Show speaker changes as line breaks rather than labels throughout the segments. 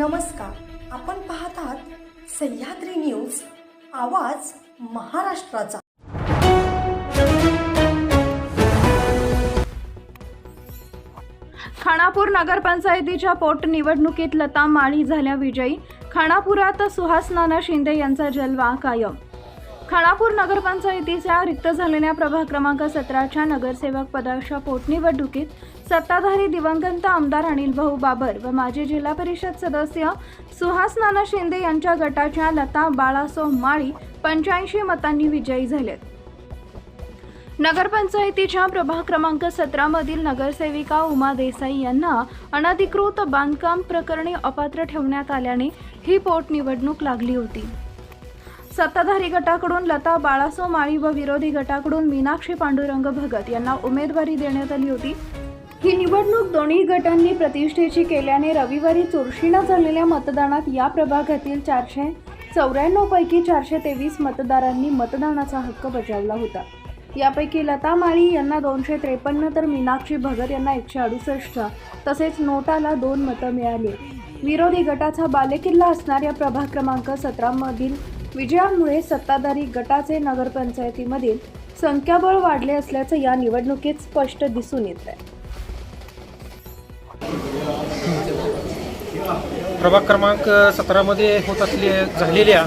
नमस्कार. आपण पाहत आहात सह्याद्री न्यूज आवाज महाराष्ट्राचा.
खानापूर नगरपंचायतीच्या पोटनिवडणुकीत लता माळी झाल्या विजयी. खानापुरात सुहास नाना शिंदे यांचा जलवा कायम. खानापूर नगरपंचायतीच्या रिक्त झालेल्या प्रभाग क्रमांक सतराच्या नगरसेवक पदाच्या पोटनिवडणुकीत सत्ताधारी दिवंगत आमदार अनिल भाऊ बाबर व माजी जिल्हा परिषद सदस्य सुहास नाना शिंदे यांच्या गटाच्या लता बाळासो माळी पंच्याऐंशी मतांनी विजयी झालेत. नगरपंचायतीच्या प्रभाग क्रमांक सतरामधील नगरसेविका उमा देसाई यांना अनधिकृत बांधकाम प्रकरणी अपात्र ठेवण्यात आल्याने ही पोटनिवडणूक लागली होती. सत्ताधारी गटाकडून लता बाळासो माळी व विरोधी गटाकडून मीनाक्षी पांडुरंग भगत यांना उमेदवारी देण्यात आली होती. ही निवडणूक दोन्ही गटांनी प्रतिष्ठेची केल्याने रविवारी चुरशीला झालेल्या मतदानात या प्रभागातील चारशे चौऱ्याण्णव पैकी चारशे तेवीस मतदारांनी मतदानाचा हक्क बजावला होता. यापैकी लता माळी यांना दोनशे त्रेपन्न तर मीनाक्षी भगत यांना एकशे अडुसष्ट तसेच नोटाला दोन मतं मिळाली. विरोधी गटाचा बालेकिल्ला असणाऱ्या प्रभाग क्रमांक सतरामधील विजयामुळे सत्ताधारी गटाचे नगरपंचायतीमधील संख्याबळ वाढले असल्याचं या निवडणुकीत स्पष्ट दिसून येत आहे.
प्रभाग क्रमांक सतरामध्ये होत असले झालेल्या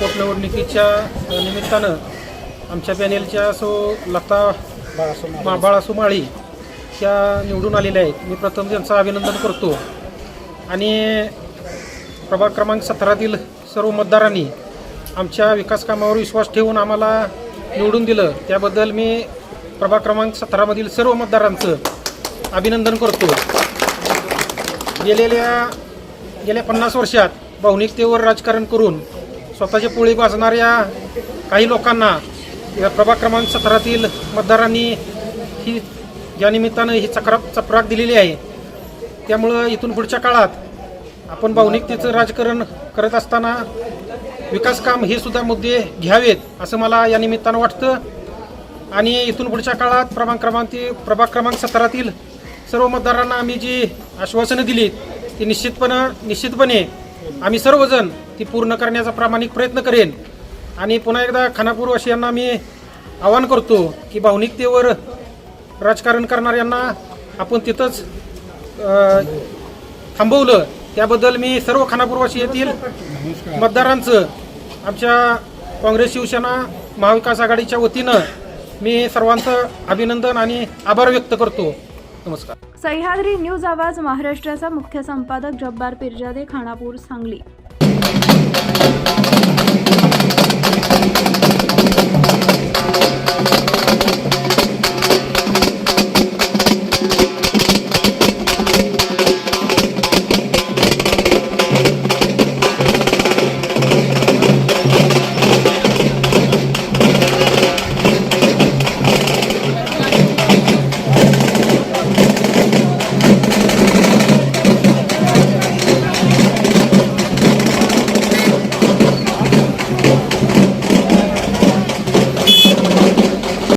पोटनिवडणुकीच्या निमित्तानं आमच्या पॅनेलच्या सो लता मा बाळासू माळी त्या निवडून आलेल्या आहेत. मी प्रथम त्यांचं अभिनंदन करतो. आणि प्रभाग क्रमांक सतरातील सर्व मतदारांनी आमच्या विकास कामावर विश्वास ठेवून आम्हाला निवडून दिलं. त्याबद्दल मी प्रभाग क्रमांक सतरामधील सर्व मतदारांचं अभिनंदन करतो. गेलेल्या गेल्या पन्नास वर्षात भावनिकतेवर राजकारण करून स्वतःचे पोळी भाजणाऱ्या काही लोकांना या प्रभाग क्रमांक सतरातील मतदारांनी ही या निमित्तानं ही चक्रा चपराक दिलेली आहे त्यामुळं इथून पुढच्या काळात आपण भावनिकतेचं राजकारण करत असताना विकास काम हे सुद्धा मुद्दे घ्यावेत असं मला या निमित्तानं वाटतं. आणि इथून पुढच्या काळात प्रभाग क्रमांक प्रभाग क्रमांक सतरातील सर्व मतदारांना आम्ही जी आश्वासनं दिलीत ती निश्चितपणं निश्चितपणे आम्ही सर्वजण ती पूर्ण करण्याचा प्रामाणिक प्रयत्न करेन. आणि पुन्हा एकदा खानापूरवासियांना मी आवाहन करतो की भावनिकतेवर राजकारण करणाऱ्यांना आपण तिथंच थांबवलं. त्याबद्दल मी सर्व खानापूरवासी येथील मतदारांचं आमच्या काँग्रेस शिवसेना महाविकास आघाडीच्या वतीनं मी सर्वांचं अभिनंदन आणि आभार व्यक्त करतो. नमस्कार.
सह्याद्री न्यूज आवाज महाराष्ट्राचा मुख्य संपादक जब्बार पिरजादे खानापूर सांगली.